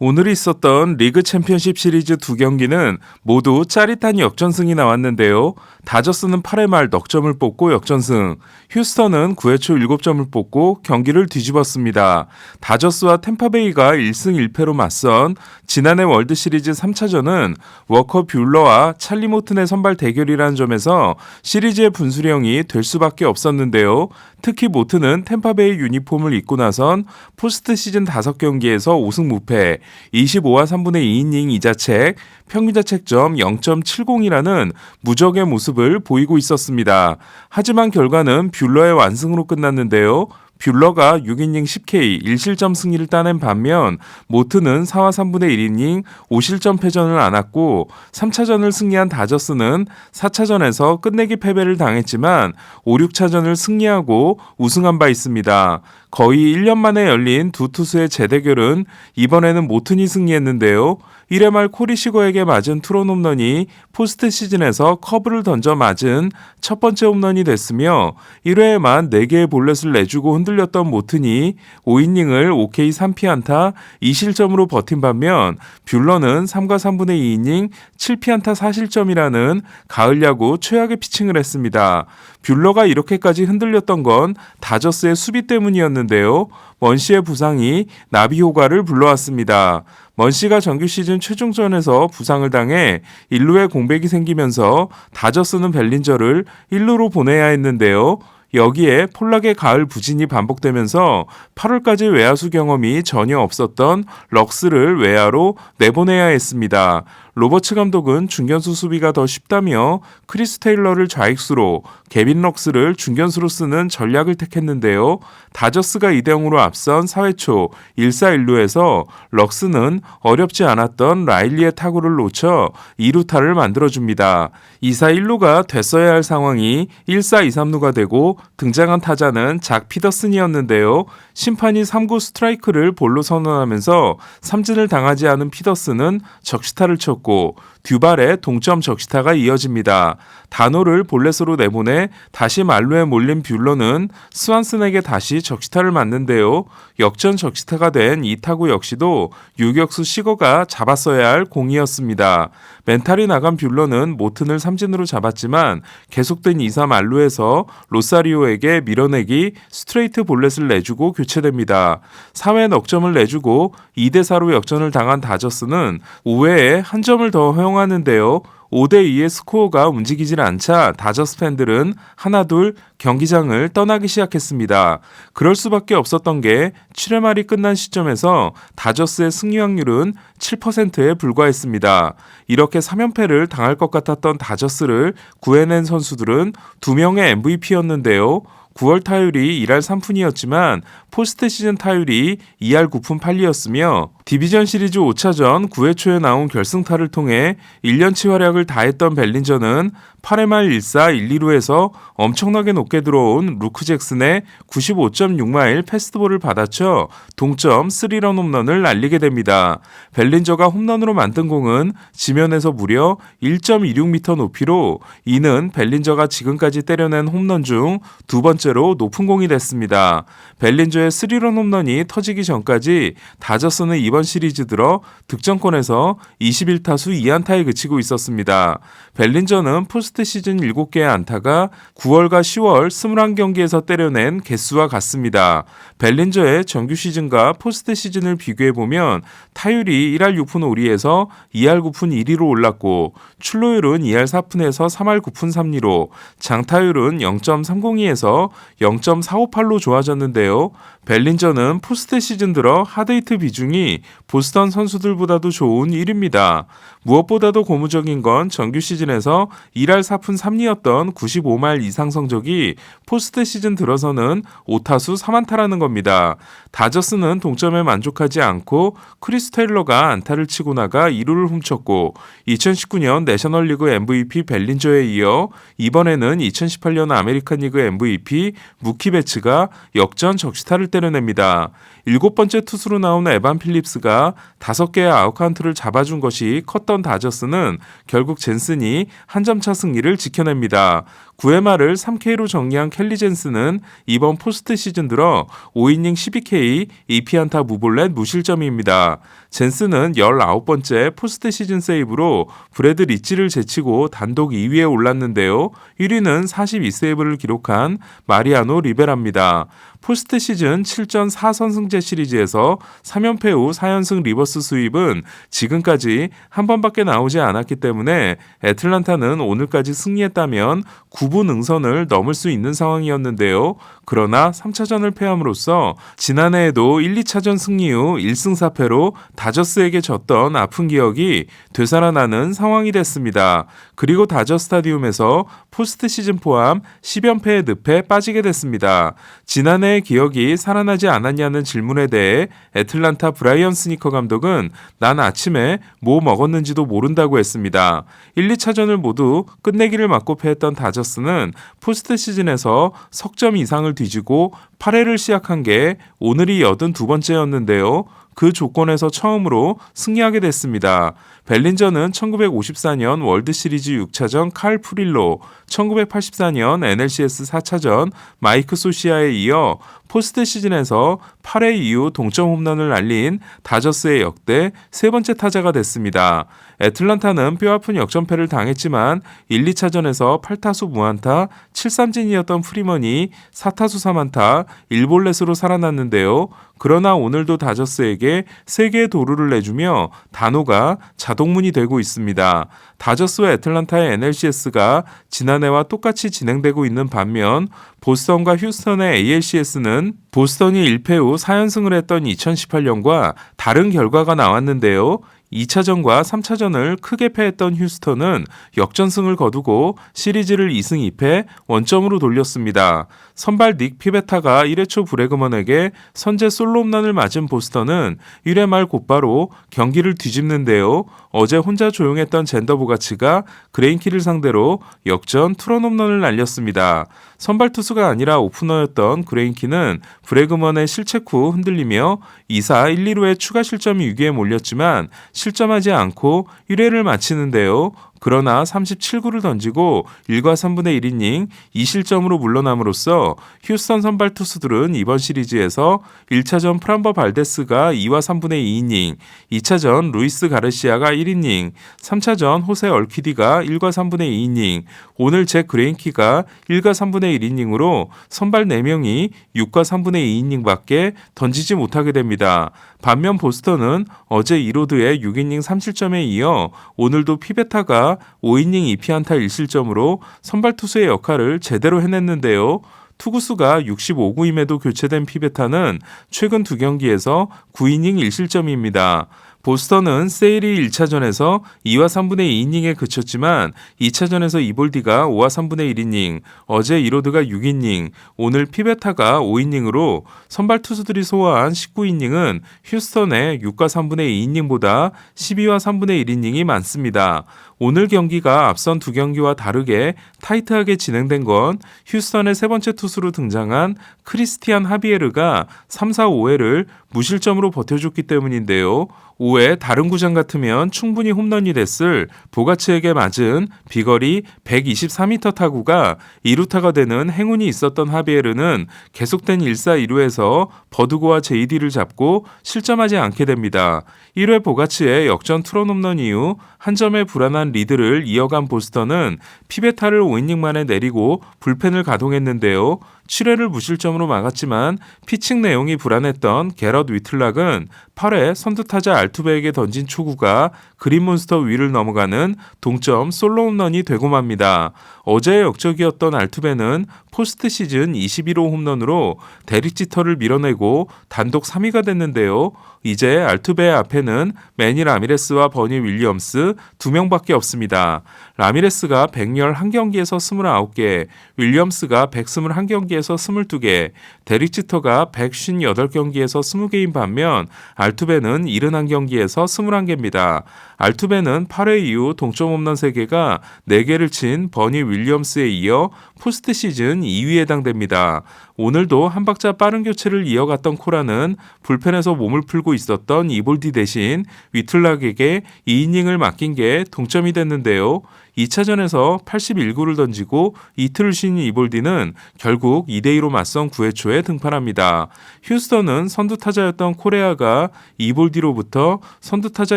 오늘 있었던 리그 챔피언십 시리즈 두 경기는 모두 짜릿한 역전승이 나왔는데요. 다저스는 8회 말 넉점을 뽑고 역전승, 휴스턴은 9회 초 7점을 뽑고 경기를 뒤집었습니다. 다저스와 템파베이가 1승 1패로 맞선 지난해 월드 시리즈 3차전은 워커 뷰러와 찰리 모튼의 선발 대결이라는 점에서 시리즈의 분수령이 될 수밖에 없었는데요. 특히 모튼은 템파베이 유니폼을 입고 나선 포스트 시즌 5경기에서 5승 무패, 25와 3분의 2이닝 2자책, 평균자책점 0.70이라는 무적의 모습을 보이고 있었습니다. 하지만 결과는 뷰러의 완승으로 끝났는데요. 뷰러가 6이닝 10K 1실점 승리를 따낸 반면 모트는 4와 3분의 1이닝 5실점 패전을 안았고 3차전을 승리한 다저스는 4차전에서 끝내기 패배를 당했지만 5, 6차전을 승리하고 우승한 바 있습니다. 거의 1년 만에 열린 두 투수의 재대결은 이번에는 모튼이 승리했는데요. 1회 말 코리시거에게 맞은 트론 홈런이 포스트 시즌에서 커브를 던져 맞은 첫 번째 홈런이 됐으며 1회에만 4개의 볼넷을 내주고 흔들 렸던 모튼이 5이닝을 OK 3피안타 2실점으로 버틴 반면 뷰러는 3과 3분의 2이닝 7피안타 4실점이라는 가을 야구 최악의 피칭을 했습니다. 뷰러가 이렇게까지 흔들렸던 건 다저스의 수비 때문이었는데요. 먼시의 부상이 나비 효과를 불러왔습니다. 먼시가 정규 시즌 최종전에서 부상을 당해 1루에 공백이 생기면서 다저스는 벨린저를 1루로 보내야 했는데요. 여기에 폴락의 가을 부진이 반복되면서 8월까지 외야수 경험이 전혀 없었던 럭스를 외야로 내보내야 했습니다. 로버츠 감독은 중견수 수비가 더 쉽다며 크리스 테일러를 좌익수로 개빈 럭스를 중견수로 쓰는 전략을 택했는데요. 다저스가 2대 0으로 앞선 4회 초 1사 1루에서 럭스는 어렵지 않았던 라일리의 타구를 놓쳐 2루타를 만들어줍니다. 2사 1루가 됐어야 할 상황이 1사 2, 3루가 되고 등장한 타자는 작 피더슨이었는데요. 심판이 3구 스트라이크를 볼로 선언하면서 삼진을 당하지 않은 피더슨은 적시타를 쳤고 있고 듀발의 동점 적시타가 이어집니다. 단호를 볼넷으로 내보내 다시 말루에 몰린 뷰러는 스완슨에게 다시 적시타를 맞는데요. 역전 적시타가 된 이 타구 역시도 유격수 시거가 잡았어야 할 공이었습니다. 멘탈이 나간 뷰러는 모튼을 삼진으로 잡았지만 계속된 2사 말루에서 로사리오에게 밀어내기 스트레이트 볼넷을 내주고 교체됩니다. 4회 넉점을 내주고 2대4로 역전을 당한 다저스는 5회에 한 점을 더 허용 하는데요. 5대2의 스코어가 움직이질 않자 다저스 팬들은 하나둘 경기장을 떠나기 시작했습니다. 그럴 수밖에 없었던 게 7회 말이 끝난 시점에서 다저스의 승리 확률은 7%에 불과했습니다. 이렇게 3연패를 당할 것 같았던 다저스를 구해낸 선수들은 2명의 MVP였는데요. 9월 타율이 1할 3푼이었지만 포스트 시즌 타율이 2할 9푼 8리였으며 디비전 시리즈 5차전 9회 초에 나온 결승타를 통해 1년치 활약을 다했던 벨린저는 8회 말 1사 1, 2루에서 엄청나게 높게 들어온 루크 잭슨의 95.6마일 패스트볼을 받아쳐 동점 3런 홈런을 날리게 됩니다. 벨린저가 홈런으로 만든 공은 지면에서 무려 1.26m 높이로 이는 벨린저가 지금까지 때려낸 홈런 중 두 번째로 높은 공이 됐습니다. 벨린저의 3런 홈런이 터지기 전까지 다저스는 이번 시리즈 들어 득점권에서 21타수 2안타에 그치고 있었습니다. 벨린저는 포스트 시즌 7개의 안타가 9월과 10월 21경기에서 때려낸 개수와 같습니다. 벨린저의 정규 시즌과 포스트 시즌을 비교해보면 타율이 1할 6푼 5리에서 2할 9푼 1리로 올랐고 출루율은 2할 4푼에서 3할 9푼 3리로 장타율은 0.302에서 0.458로 좋아졌는데요. 벨린저는 포스트 시즌 들어 하드히트 비중이 보스턴 선수들보다도 좋은 1위입니다. 무엇보다도 고무적인 건 정규 시즌에서 1할 4푼 3리였던 95말 이상 성적이 포스트 시즌 들어서는 5타수 3안타라는 겁니다. 다저스는 동점에 만족하지 않고 크리스 테일러가 안타를 치고 나가 2루를 훔쳤고 2019년 내셔널리그 MVP 벨린저에 이어 이번에는 2018년 아메리칸 리그 MVP 무키 베츠가 역전 적시타를 때려냅니다. 일곱 번째 투수로 나온 에반 필립스가 다섯 개의 아웃카운트를 잡아준 것이 컸던 다저스는 결국 젠슨이 한 점 차 승리를 지켜냅니다. 9회 말을 3K로 정리한 켈리 젠스는 이번 포스트 시즌 들어 5이닝 12K, 2피안타 무볼넷 무실점입니다. 젠스는 19번째 포스트 시즌 세이브로 브래드 리치를 제치고 단독 2위에 올랐는데요. 1위는 42세이브를 기록한 마리아노 리베라입니다. 포스트 시즌 7전 4선승제 시리즈에서 3연패 후 4연승 리버스 수입은 지금까지 한 번밖에 나오지 않았기 때문에 애틀란타는 오늘까지 승리했다면 9분 응선을 넘을 수 있는 상황이었는데요. 그러나 3차전을 패함으로써 지난해에도 1, 2차전 승리 후 1승 4패로 다저스에게 졌던 아픈 기억이 되살아나는 상황이 됐습니다. 그리고 다저 스타디움에서 포스트 시즌 포함 10연패의 늪에 빠지게 됐습니다. 지난해의 기억이 살아나지 않았냐는 질문 에 대해 애틀란타 브라이언 스니커 감독은 난 아침에 뭐 먹었는지도 모른다고 했습니다. 1, 2차전을 모두 끝내기를 맞고 패했던 다저스는 포스트 시즌에서 석점 이상을 뒤지고 8회를 시작한 게 오늘이 82번째였는데요. 그 조건에서 처음으로 승리하게 됐습니다. 벨린저는 1954년 월드시리즈 6차전 칼 프릴로, 1984년 NLCS 4차전 마이크 소시아에 이어 포스트 시즌에서 8회 이후 동점 홈런을 날린 다저스의 역대 세 번째 타자가 됐습니다. 애틀란타는 뼈아픈 역전패를 당했지만 1, 2차전에서 8타수 무안타 7삼진이었던 프리먼이 4타수 3안타 1볼넷으로 살아났는데요. 그러나 오늘도 다저스에게 3개의 도루를 내주며 단호가 자 동문이 되고 있습니다. 다저스와 애틀란타의 NLCS가 지난해와 똑같이 진행되고 있는 반면 보스턴과 휴스턴의 ALCS는 보스턴이 1패 후 4연승을 했던 2018년과 다른 결과가 나왔는데요. 2차전과 3차전을 크게 패했던 휴스턴은 역전승을 거두고 시리즈를 2승 2패 원점으로 돌렸습니다. 선발 닉 피베타가 1회 초 브레그먼에게 선제 솔로 홈런을 맞은 보스턴은 1회 말 곧바로 경기를 뒤집는데요. 어제 혼자 조용했던 젠더 보가치가 그레인키를 상대로 역전 투런 홈런을 날렸습니다. 선발 투수가 아니라 오프너였던 그레인키는 브레그먼의 실책 후 흔들리며 2사 1, 2루의 추가 실점이 위기에 몰렸지만 실점하지 않고 1회를 마치는데요. 그러나 37구를 던지고 1과 3분의 1이닝 2실점으로 물러남으로써 휴스턴 선발 투수들은 이번 시리즈에서 1차전 프람버 발데스가 2와 3분의 2이닝, 2차전 루이스 가르시아가 1이닝, 3차전 호세 얼키디가 1과 3분의 2이닝, 오늘 잭 그레인키가 1과 3분의 1이닝으로 선발 4명이 6과 3분의 2이닝밖에 던지지 못하게 됩니다. 반면 보스턴은 어제 이로드의 6이닝 3실점에 이어 오늘도 피베타가 5이닝 2피안타 1실점으로 선발 투수의 역할을 제대로 해냈는데요. 투구수가 65구임에도 교체된 피베타는 최근 두 경기에서 9이닝 1실점입니다. 보스턴은 세일이 1차전에서 2와 3분의 2이닝에 그쳤지만 2차전에서 이볼디가 5와 3분의 1이닝, 어제 이로드가 6이닝, 오늘 피베타가 5이닝으로 선발 투수들이 소화한 19이닝은 휴스턴의 6과 3분의 2이닝보다 12와 3분의 1이닝이 많습니다. 오늘 경기가 앞선 두 경기와 다르게 타이트하게 진행된 건 휴스턴의 세 번째 투수로 등장한 크리스티안 하비에르가 3, 4, 5회를 무실점으로 버텨줬기 때문인데요. 5회 다른 구장 같으면 충분히 홈런이 됐을 보가츠에게 맞은 비거리 124m 타구가 2루타가 되는 행운이 있었던 하비에르는 계속된 1사 2루에서 버드고와 제이디를 잡고 실점하지 않게 됩니다. 1회 보가츠의 역전 트론 홈런 이후 한 점의 불안한 리드를 이어간 보스턴은 피베타를 5이닝 만에 내리고 불펜을 가동했는데요. 7회를 무실점으로 막았지만 피칭 내용이 불안했던 게럿 위틀락은 8회 선두타자 알투베에게 던진 초구가 그린몬스터 위를 넘어가는 동점 솔로 홈런이 되고 맙니다. 어제의 역적이었던 알투베는 포스트 시즌 21호 홈런으로 데릭 지터를 밀어내고 단독 3위가 됐는데요. 이제 알투베 앞에는 매니 라미레스와 버니 윌리엄스 두 명밖에 없습니다. 라미레스가 111경기에서 29개, 윌리엄스가 121경기에서 22개, 데릭 지터가 158경기에서 20개인 반면 알투베는 71경기에서 21개입니다. 알투베는 8회 이후 동점 홈런 3개가 4개를 친 버니 윌리엄스에 이어 포스트 시즌 2위에 해당됩니다. 오늘도 한 박자 빠른 교체를 이어갔던 코라는 불펜에서 몸을 풀고 있었던 이볼디 대신 위틀락에게 2이닝을 맡긴 게 동점이 됐는데요. 2차전에서 81구를 던지고 이틀을 쉰 이볼디는 결국 2대2로 맞선 9회 초에 등판합니다. 휴스턴은 선두타자였던 코레아가 이볼디로부터 선두타자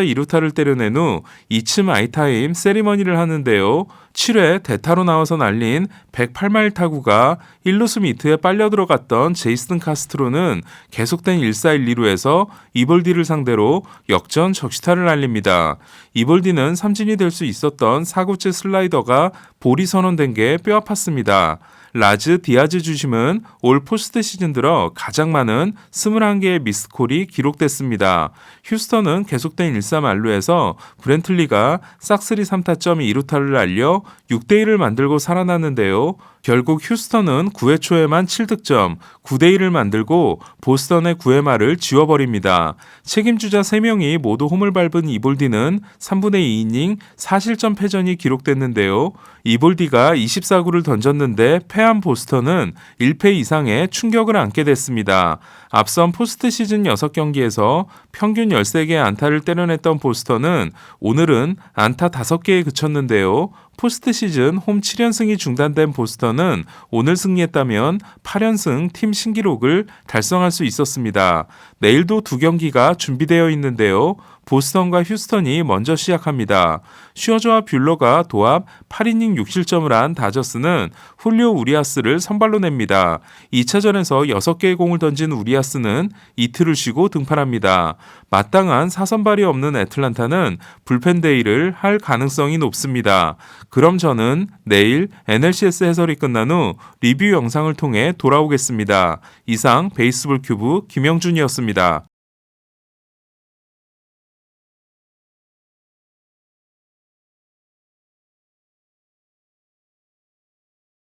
2루타를 때려낸 후 2층 아이타임 세리머니를 하는데요. 7회 대타로 나와서 날린 108마일 타구가 1루수 미트에 빨려 들어갔던 제이슨 카스트로는 계속된 1-4-1-2루에서 이볼디를 상대로 역전 적시타를 날립니다. 이볼디는 삼진이 될 수 있었던 사구째 슬라이더가 볼이 선언된 게 뼈아팠습니다. 라즈 디아즈 주심은 올 포스트 시즌 들어 가장 많은 21개의 미스콜이 기록됐습니다. 휴스턴은 계속된 1-3 안루에서 브렌틀리가 싹스리 3타점 2루타를 날려 6대1을 만들고 살아났는데요. 결국 휴스턴은 9회 초에만 7득점, 9대1을 만들고 보스턴의 9회 말을 지워버립니다. 책임주자 3명이 모두 홈을 밟은 이볼디는 3분의 2이닝 4실점 패전이 기록됐는데요. 이볼디가 24구를 던졌는데 패한 보스턴은 1패 이상의 충격을 안게 됐습니다. 앞선 포스트 시즌 6경기에서 평균 13개의 안타를 때려냈던 보스턴은 오늘은 안타 5개에 그쳤는데요. 포스트 시즌 홈 7연승이 중단된 보스턴은 오늘 승리했다면 8연승 팀 신기록을 달성할 수 있었습니다. 내일도 두 경기가 준비되어 있는데요. 보스턴과 휴스턴이 먼저 시작합니다. 슈어저와 뷰러가 도합 8이닝 6실점을 한 다저스는 훌리오 우리아스를 선발로 냅니다. 2차전에서 6개의 공을 던진 우리아스는 이틀을 쉬고 등판합니다. 마땅한 사선발이 없는 애틀란타는 불펜 데이를 할 가능성이 높습니다. 그럼 저는 내일 NLCS 해설이 끝난 후 리뷰 영상을 통해 돌아오겠습니다. 이상 베이스볼 큐브 김영준이었습니다.